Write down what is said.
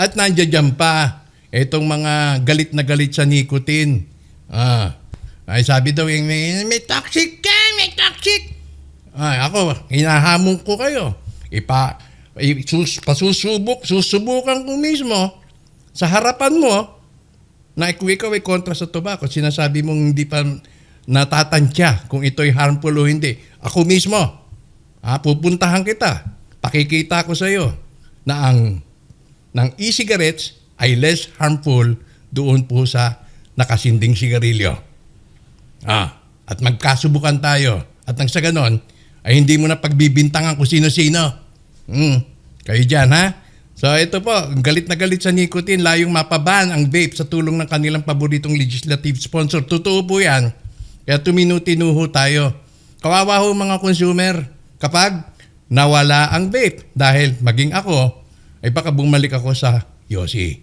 At nandiyan pa, itong mga galit na galit sa nicotine. Ah, ay sabi daw, may, may toxic ka, may toxic. Ay, ako, hinahamon ko kayo. Ipa, i- sus, pasusubok, susubukan ko mismo sa harapan mo na ikaw ikaw ay kontra sa tobacco. Sinasabi mong hindi pa natatansya kung ito'y harmful o hindi. Ako mismo, ah, pupuntahan kita. Pakikita ko sa iyo na ang ng e-cigarettes ay less harmful doon po sa nakasinding sigarilyo. Ah, at magkasubukan tayo. At nang sa ganon, ay hindi mo na pagbibintangan kung sino-sino. Hmm, kayo dyan ha? So ito po, galit na galit sa nicotine, layong mapaban ang vape sa tulong ng kanilang paboritong legislative sponsor. Totoo po yan. Kaya tuminuti-nuho tayo. Kawawa ho mga consumer kapag nawala ang vape dahil maging ako ay baka bumalik ako sa Yossi.